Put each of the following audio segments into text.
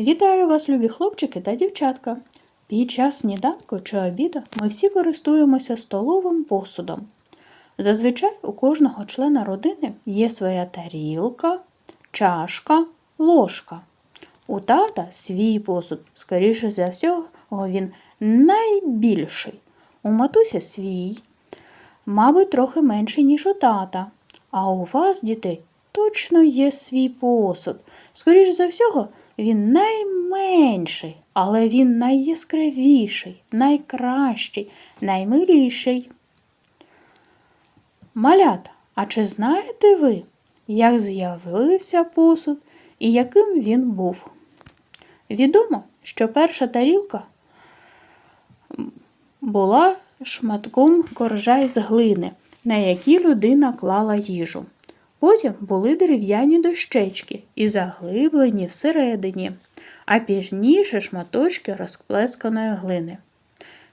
Вітаю вас, любі хлопчики та дівчатка. Під час сніданку чи обіду ми всі користуємося столовим посудом. Зазвичай у кожного члена родини є своя тарілка, чашка, ложка. У тата свій посуд, скоріше за всього, він найбільший. У матусі свій, мабуть, трохи менший, ніж у тата. А у вас, дітей, точно є свій посуд. Скоріше за всього, він найменший, але він найяскравіший, найкращий, наймиліший. Малята, а чи знаєте ви, як з'явився посуд і яким він був? Відомо, що перша тарілка була шматком коржа із глини, на якій людина клала їжу. Потім були дерев'яні дощечки і заглиблені всередині, а пізніше шматочки розплесканої глини.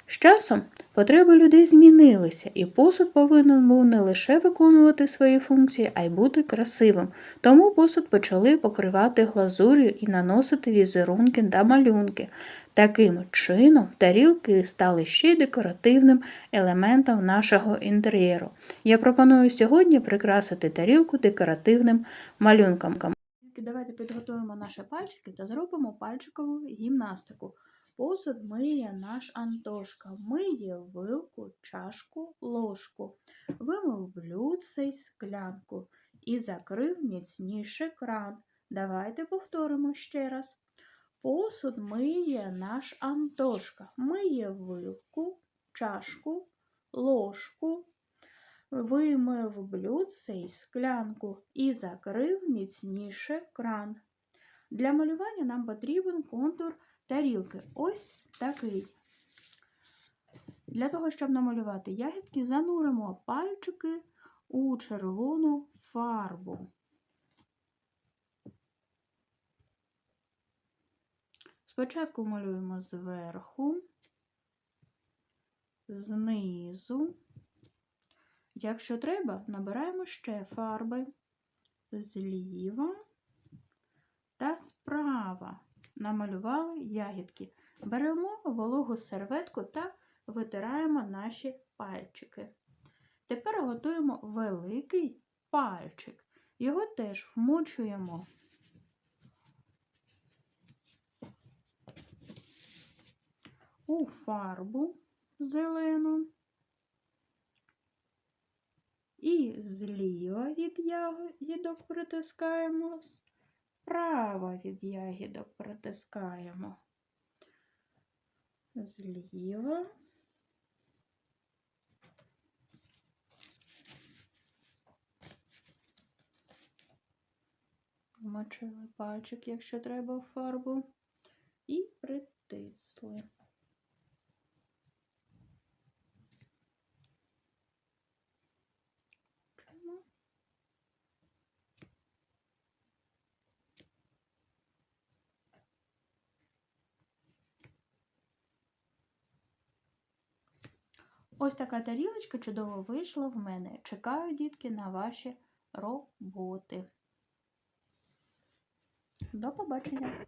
З часом потреби людей змінилися, і посуд повинен був не лише виконувати свої функції, а й бути красивим. Тому посуд почали покривати глазур'ю і наносити візерунки та малюнки. Таким чином, тарілки стали ще декоративним елементом нашого інтер'єру. Я пропоную сьогодні прикрасити тарілку декоративним малюнком. Давайте підготуємо наші пальчики та зробимо пальчикову гімнастику. Посуд миє наш Антошка, миє вилку, чашку, ложку, вимив блюдце склянку і закрив міцніше кран. Давайте повторимо ще раз. Посуд миє наш Антошка, миє вилку, чашку, ложку, вимив блюдце й склянку і закрив міцніше кран. Для малювання нам потрібен контур тарілки. Ось такий. Для того, щоб намалювати ягідки, зануримо пальчики у червону фарбу. Спочатку малюємо зверху, знизу. Якщо треба, набираємо ще фарби зліва та справа. Намалювали ягідки. Беремо вологу серветку та витираємо наші пальчики. Тепер готуємо великий пальчик. Його теж вмочуємо у фарбу зелену. І зліва від ягідок притискаємо, справа від ягідок притискаємо. Зліва. Вмочили пальчик, якщо треба в фарбу, і притисли. Ось така тарілочка чудово вийшла в мене. Чекаю, дітки, на ваші роботи. До побачення!